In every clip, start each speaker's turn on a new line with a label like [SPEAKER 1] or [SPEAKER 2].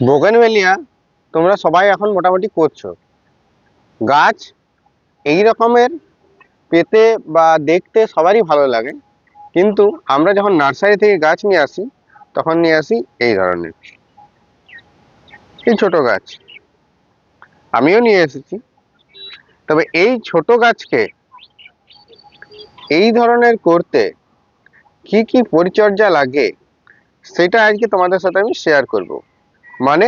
[SPEAKER 1] Bougainvillea তোমরা সবাই এখন মোটামুটি করছ। গাছ এই রকমের পেতে বা দেখতে সবারই ভালো লাগে। কিন্তু আমরা যখন নার্সারি থেকে গাছ নিয়ে আসি, তখন নিয়ে আসি এই ধরনের। এই ছোট গাছ। আমিও নিয়ে এসেছি। তবে এই ছোট গাছকে এই ধরনের করতে কি কি পরিচর্যা লাগে, সেটা আজকে তোমাদের সাথে আমি শেয়ার করব। মানে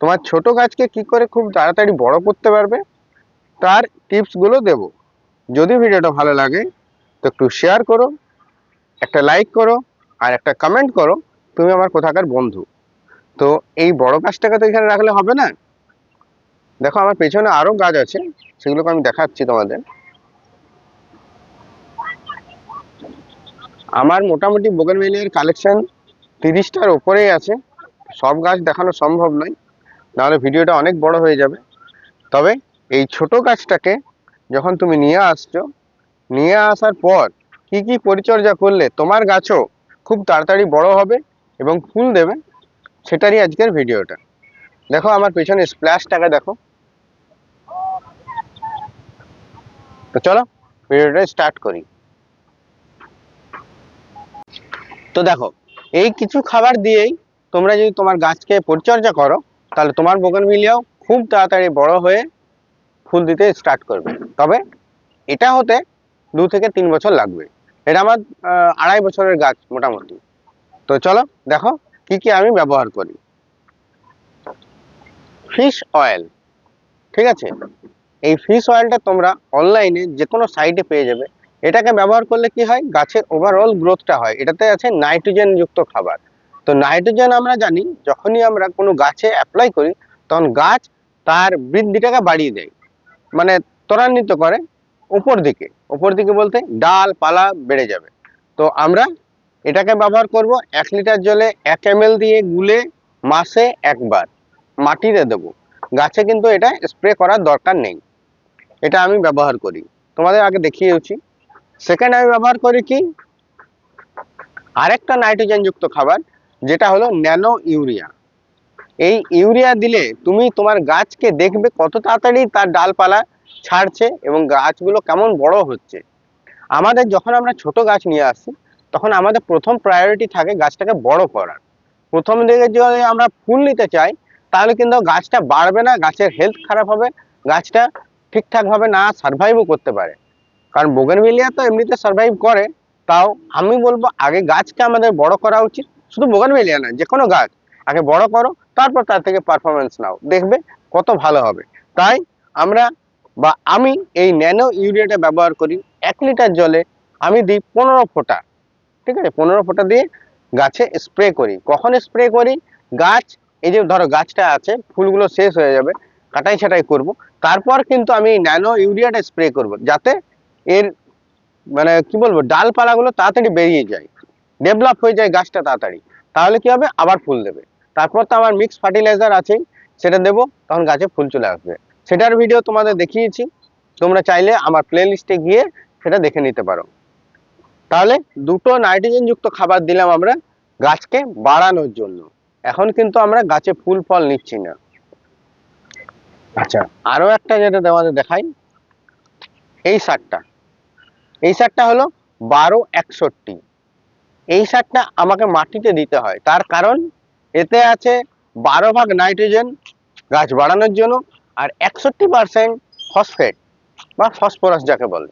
[SPEAKER 1] তোমার ছোট গাছকে কি করে খুব তাড়াতাড়ি বড় করতে পারবে? তার টিপসগুলো দেব। যদি ভিডিওটা ভালো লাগে, তো একটু শেয়ার করো, একটা লাইক করো, আর একটা কমেন্ট করো, তুমি আমার কোথাকার বন্ধু। তো এই বড় গাছটাকে তো এখানে রাখলে হবে না? দেখো আমার পেছনে আরও গাছ আছে, সেগুলোকে আমি দেখাচ্ছি তোমাদের। আমার মোটামুটি বোগেনভেলিয়ার কালেকশন তিরিশটার ওপরেই আছে। সব গাছ দেখানো সম্ভব নয়, নাহলে ভিডিওটা অনেক বড় হয়ে যাবে। তবে এই ছোট গাছটাকে যখন তুমি নিয়ে আসছো, নিয়ে আসার পর কি কি পরিচর্যা করলে তোমার গাছও খুব তাড়াতাড়ি বড় হবে এবং ফুল দেবে, সেটারই আজকের ভিডিওটা। দেখো আমার পেছনে স্প্ল্যাশটাকে দেখো। তো চলো, ভিডিওটা স্টার্ট করি। তো দেখো, এই কিছু খাবার দিয়েই তোমরা যদি তোমার গাছকে পরিচর্যা করো, তাহলে তোমার বোগানভিলিয়াও খুব তাড়াতাড়ি বড় হয়ে ফুল দিতে স্টার্ট করবে। তবে এটা হতে দু থেকে তিন বছর লাগবে। এটা আমার আড়াই বছরের গাছ মোটামুটি। তো চলো দেখো কি কি আমি ব্যবহার করি। ফিশ অয়েল, ঠিক আছে? এই ফিশ অয়েলটা তোমরা অনলাইনে যে কোনো সাইটে পেয়ে যাবে। এটাকে ব্যবহার করলে কি হয়? গাছের ওভারঅল গ্রোথটা হয়। এটাতে আছে নাইট্রোজেন যুক্ত খাবার। তো নাইট্রোজেন আমরা জানি, যখনই আমরা কোনো গাছে অ্যাপ্লাই করি, তখন গাছ তার বৃদ্ধিটাকে বাড়িয়ে দেয়। মানে ত্বরান্বিত করে উপর দিকে। উপর দিকে বলতে ডাল, পালা বেড়ে যাবে। তো আমরা এটাকে ব্যবহার করব এক লিটার জলে এক এম দিয়ে গুলে মাসে একবার মাটিতে দেবো। গাছে কিন্তু এটা স্প্রে করার দরকার নেই। এটা আমি ব্যবহার করি। তোমাদের আগে দেখিয়েছি সেকেন্ড আমি ব্যবহার করি কি? আরেকটা নাইট্রোজেন যুক্ত খাবার। যেটা হলো ন্যানো ইউরিয়া। এই ইউরিয়া দিলে তুমি তোমার গাছকে দেখবে কত তাড়াতাড়ি তার ডালপালা ছাড়ছে এবং গাছগুলো কেমন বড় হচ্ছে। আমাদের যখন আমরা ছোট গাছ নিয়ে আসি, তখন আমাদের প্রথম প্রায়োরিটি থাকে গাছটাকে বড় করার। প্রথম দিকে যদি আমরা ফুল নিতে চাই, তাহলে কিন্তু গাছটা বাড়বে না, গাছের হেলথ খারাপ হবে, গাছটা ঠিকঠাকভাবে না সার্ভাইভও করতে পারে। কারণ বোগেনভিলিয়া তো এমনিতে সার্ভাইভ করে, তাও আমি বলব আগে গাছকে আমাদের বড় করা উচিত শুধু বোগেনভিলিয়া না যে কোনো গাছ। আগে বড় করো, তারপর তার থেকে পারফরমেন্স নাও। দেখবে কত ভালো হবে। তাই আমরা বা আমি এই ন্যানো ইউরিয়াটা ব্যবহার করি এক লিটার জলে। আমি দিই পনেরো ফোঁটা। ঠিক আছে? পনেরো ফোঁটা দিয়ে গাছে স্প্রে করি। কখন স্প্রে করি? গাছ, এই যে ধরো গাছটা আছে, ফুলগুলো শেষ হয়ে যাবে, কাটাই ছাটাই করব। তারপর কিন্তু আমি ন্যানো ইউরিয়াটা স্প্রে করব, যাতে এর মানে কি বলব? ডালপালাগুলো তাড়াতাড়ি বেরিয়ে যায়। ডেভেলপ হয়ে যায় গাছটা তাড়াতাড়ি। তাহলে কি হবে? আবার ফুল দেবে। তারপর তো আমার মিক্স ফার্টিলাইজার আছেই সেটা দেবো তখন গাছে ফুল চলে আসবে। সেটার ভিডিও তোমাদের দেখিয়েছি তোমরা চাইলে আমার প্লে লিস্টে গিয়ে সেটা দেখে নিতে পারো। তাহলে দুটো নাইট্রোজেন যুক্ত খাবার দিলাম আমরা গাছকে বাড়ানোর জন্য। এখন কিন্তু আমরা গাছে ফুল ফল নিচ্ছি না। আচ্ছা। আরও একটা যেটা তোমাদের দেখাই এই সারটা। এই সারটা হলো বারো একষট্টি। এই সারটা আমাকে মাটিতে দিতে হয়। তার কারণ, এতে আছে বারো ভাগ নাইট্রোজেন গাছ বাড়ানোর জন্য আর একষট্টি পার্সেন্ট ফসফেট বা ফসফরাস যাকে বলে।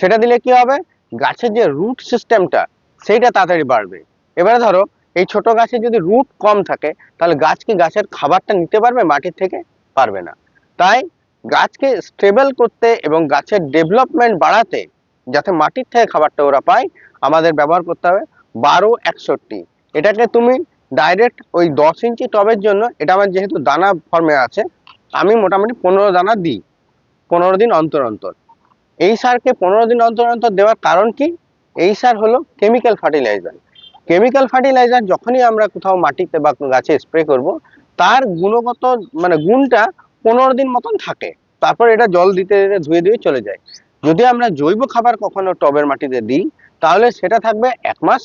[SPEAKER 1] সেটা দিলে কি হবে? গাছের যে রুট সিস্টেমটা সেইটা তাড়াতাড়ি বাড়বে। এবারে ধরো, এই ছোট গাছে যদি রুট কম থাকে, তাহলে গাছ কি গাছের খাবারটা নিতে পারবে? মাটির থেকে পারবে না। তাই গাছকে স্টেবল করতে এবং গাছের ডেভেলপমেন্ট বাড়াতে, যাতে মাটির থেকে খাবারটা ওরা পায়, আমাদের ব্যবহার করতে হবে বারো একষট্টি। এটাকে তুমি ডাইরেক্ট ওই দশ ইঞ্চি টবের জন্য, এটা আমার যেহেতু দানা ফর্মে আছে, আমি মোটামুটি পনেরো দানা দিই, পনেরো দিন অন্তর অন্তর। এই সারকে পনেরো দিন অন্তর অন্তর দেওয়ার কারণ কি? এই সার হলো কেমিক্যাল ফার্টিলাইজার কেমিক্যাল ফার্টিলাইজার যখনই আমরা কোথাও মাটিতে বা গাছে স্প্রে করব, তার গুণগত মানে গুণটা পনেরো দিন মতন থাকে। তারপর এটা জল দিতে দিতে ধুয়ে ধুয়ে চলে যায়। যদি আমরা জৈব খাবার কখনো টবের মাটিতে দিই তাহলে সেটা থাকবে এক মাস।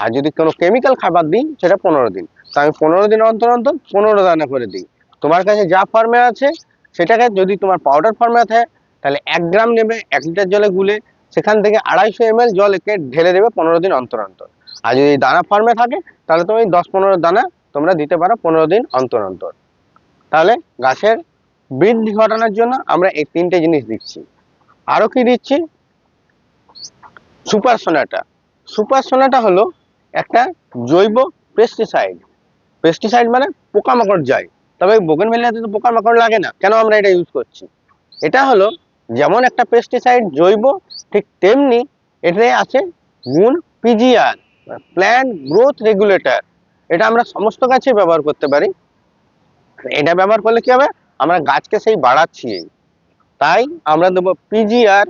[SPEAKER 1] আর যদি কোনো কেমিক্যাল খাবার দিই, সেটা পনেরো দিন। তা আমি পনেরো দিন অন্তর অন্তর পনেরো দানা করে দিই। তোমার কাছে যা ফর্মে আছে, সেটাকে যদি তোমার পাউডার ফর্মে থাকে, তাহলে এক গ্রাম নেবে, এক লিটার জলে গুলে, সেখান থেকে আড়াইশো এম এল জল একে ঢেলে দেবে পনেরো দিন অন্তর অন্তর। আর যদি দানা ফর্মে থাকে, তাহলে তুমি দশ পনেরো দানা তোমরা দিতে পারো পনেরো দিন অন্তর অন্তর। তাহলে গাছের বৃদ্ধি ঘটানোর জন্য আমরা এই তিনটে জিনিস দিচ্ছি। আরও কি দিচ্ছি? সুপার সোনাটা। সুপার সোনাটা হলো একটা জৈব পেস্টিসাইড পেস্টিসাইড মানে পোকামাকড় যায়। তবে বোগেন ভেলিয়াতে তো পোকামাকড় লাগে না। কেন আমরা এটা ইউজ করছি? এটা হলো যেমন একটা পেস্টিসাইড জৈব, ঠিক তেমনি এটাতে আছে গুণ পিজিআর প্ল্যান্ট গ্রোথ রেগুলেটর এটা আমরা সমস্ত গাছে ব্যবহার করতে পারি। এটা ব্যবহার করলে কি হবে? আমরা গাছকে সেই বাড়াচ্ছি। তাই আমরা দেবো পিজিআর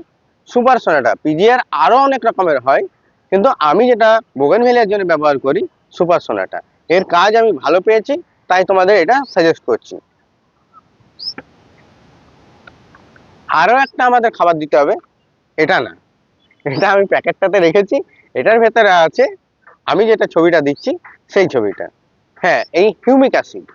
[SPEAKER 1] সুপার সোনাটা পিজিআর আরও অনেক রকমের হয়, কিন্তু আমি যেটা বোগেন বোগেনভেলিয়ার জন্য ব্যবহার করি, সুপার সোনাটা এর কাজ আমি ভালো পেয়েছি, তাই তোমাদের এটা সাজেস্ট করছি। আরও একটা আমাদের খাবার দিতে হবে, এটা না। এটা আমি প্যাকেটটাতে রেখেছি, এটার ভেতরে আছে, আমি যেটা ছবিটা দিচ্ছি, সেই ছবিটা। হ্যাঁ এই হিউমিক অ্যাসিড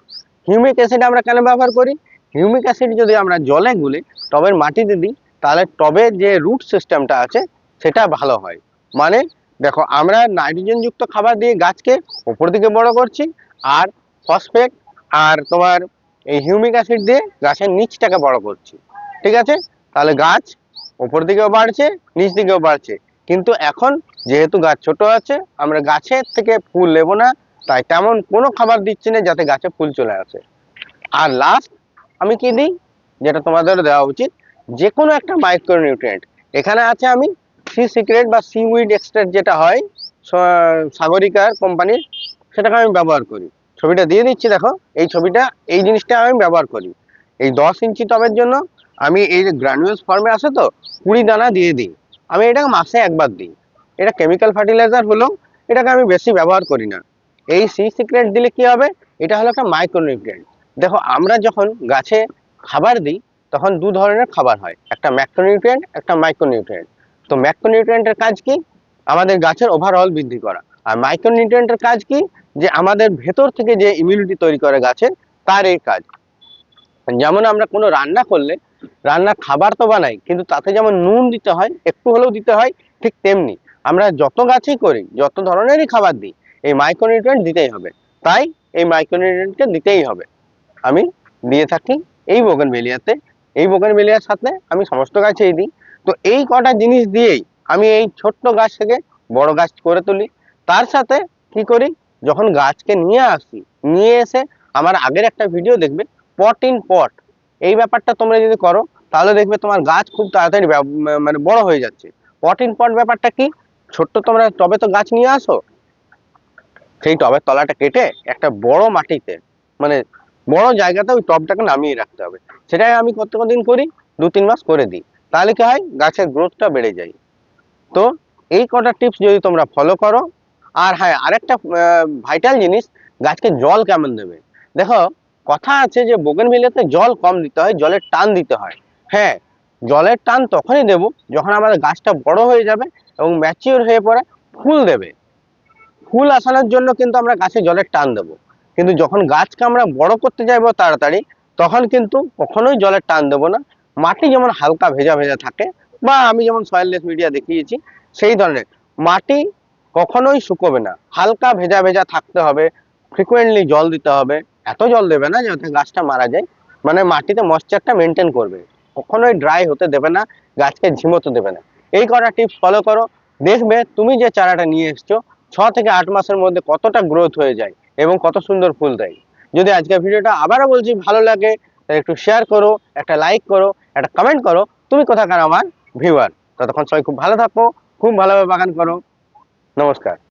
[SPEAKER 1] হিউমিক অ্যাসিড আমরা কেন ব্যবহার করি? হিউমিক অ্যাসিড যদি আমরা জলে গুলে, টবের মাটিতে দিই তাহলে টবের যে রুট সিস্টেমটা আছে, সেটা ভালো হয়। মানে দেখো, আমরা নাইট্রোজেন যুক্ত খাবার দিয়ে গাছকে উপর দিকে বড় করছি, আর ফসফেট আর তোমার এই হিউমিক অ্যাসিড দিয়ে গাছের নিচটাকে বড় করছি। ঠিক আছে? তাহলে গাছ উপর দিকেও বাড়ছে, নিচ দিকেও বাড়ছে। কিন্তু এখন যেহেতু গাছ ছোট আছে, আমরা গাছের থেকে ফুল নেব না, তাই তেমন কোনো খাবার দিচ্ছি না যাতে গাছে ফুল চলে আসে। আর লাস্ট আমি কি দিই? যেটা তোমাদের দেওয়া উচিত যে কোনো একটা মাইক্রোনিউট্রিয়েন্ট এখানে আছে আমি সি সিক্রেট বা সি উইড এক্সট্রাক্ট যেটা হয় সাগরিকার কোম্পানির, সেটাকে আমি ব্যবহার করি। ছবিটা দিয়ে দিচ্ছি, দেখো। এই ছবিটা, এই জিনিসটা আমি ব্যবহার করি। এই দশ ইঞ্চি টবের জন্য আমি এই গ্রানুয়েলস ফর্মে আসে তো, কুড়ি দানা দিয়ে দিই। আমি এটাকে মাসে একবার দিই। এটা কেমিক্যাল ফার্টিলাইজার হলেও এটাকে আমি বেশি ব্যবহার করি না। এই সি সিক্রেট দিলে কি হবে? এটা হলো একটা মাইক্রোনিউট্রিয়েন্ট দেখো, আমরা যখন গাছে খাবার দিই তখন দু ধরনের খাবার হয়। একটা ম্যাক্রোনিউট্রিয়েন্ট একটা মাইক্রোনিউট্রিয়েন্ট তো ম্যাক্রোনিউট্রিয়েন্টের কাজ কি? আমাদের গাছের ওভারঅল বৃদ্ধি করা। আর মাইক্রোনিউট্রিয়েন্টের কাজ কি? যে আমাদের ভেতর থেকে যে ইমিউনিটি তৈরি করে গাছের, তার এই কাজ। যেমন আমরা কোনো রান্না করলে, রান্না খাবার তো বানাই, কিন্তু তাতে যেমন নুন দিতে হয়, একটু হলেও দিতে হয়, ঠিক তেমনি আমরা যত গাছেই করি, যত ধরনেরই খাবার দিই, এই মাইক্রোনিউট্রিয়েন্ট দিতেই হবে। তাই এই মাইক্রোনিউট্রিয়েন্টকে দিতেই হবে। আমি দিয়ে থাকি এই বোগেনভেলিয়াতে এই বোগেনভেলিয়ার সাথে আমি সমস্ত গাছেই দিই। তো এই কটা জিনিস দিয়েই আমি এই ছোট্ট গাছ থেকে বড় গাছ করে তুলি। তার সাথে কি করি, যখন গাছকে নিয়ে আসি, নিয়ে এসে আমার আগের একটা ভিডিও দেখবে পট ইন পট এই ব্যাপারটা তোমরা যদি করো, তাহলে দেখবে তোমার গাছ খুব তাড়াতাড়ি মানে বড় হয়ে যাচ্ছে। পট ইন পট ব্যাপারটা কি, ছোট্ট তোমরা টবে তো গাছ নিয়ে আসো, সেই টবের তলাটা কেটে একটা বড় মাটিতে মানে বড় জায়গাতে ওই টবটাকে নামিয়ে রাখতে হবে। সেটাই আমি কত দিন করি? দু তিন মাস করে দিই। তাহলে কি হয়? গাছের গ্রোথটা বেড়ে যায়। তো এই কটা টিপস যদি তোমরা ফলো করো, আর হ্যাঁ আরেকটা ভাইটাল জিনিস, গাছকে জল কেমন দেবে? দেখো, কথা আছে যে বোগেনভিলিয়াতে জল কম দিতে হয়, জলের টান দিতে হয়। হ্যাঁ জলের টান তখনই দেব যখন আমাদের গাছটা বড় হয়ে যাবে এবং ম্যাচিওর হয়ে পড়ে ফুল দেবে। ফুল আসানোর জন্য কিন্তু আমরা গাছে জলের টান দেবো। কিন্তু যখন গাছকে আমরা বড় করতে যাব তাড়াতাড়ি, তখন কিন্তু কখনোই জলের টান দেবো না। মাটি যেমন হালকা ভেজা ভেজা থাকে বা আমি যেমন সয়েললেস মিডিয়া দেখিয়েছি, সেই ধরনের মাটি কখনোই শুকোবে না। হালকা ভেজা ভেজা থাকতে হবে ফ্রিকোয়েন্টলি জল দিতে হবে। এত জল দেবে না যাতে গাছটা মারা যায়। মানে মাটিতে ময়েশ্চারটা মেনটেন করবে। কখনোই ড্রাই হতে দেবে না, গাছকে ঝিমোতে দেবে না। এই কটা টিপস ফলো করো। দেখবে তুমি যে চারাটা নিয়ে এসছো, ছ থেকে আট মাসের মধ্যে কতটা গ্রোথ হয়ে যায়। এবং কত সুন্দর ফুল দেয়। যদি আজকের ভিডিওটা আবারও বলছি ভালো লাগে, তাহলে একটু শেয়ার করো, একটা লাইক করো, একটা কমেন্ট করো, তুমি কোথাকার আমার ভিউয়ার ততক্ষণ সবাই খুব ভালো থাকো, খুব ভালোভাবে বাগান করো। নমস্কার।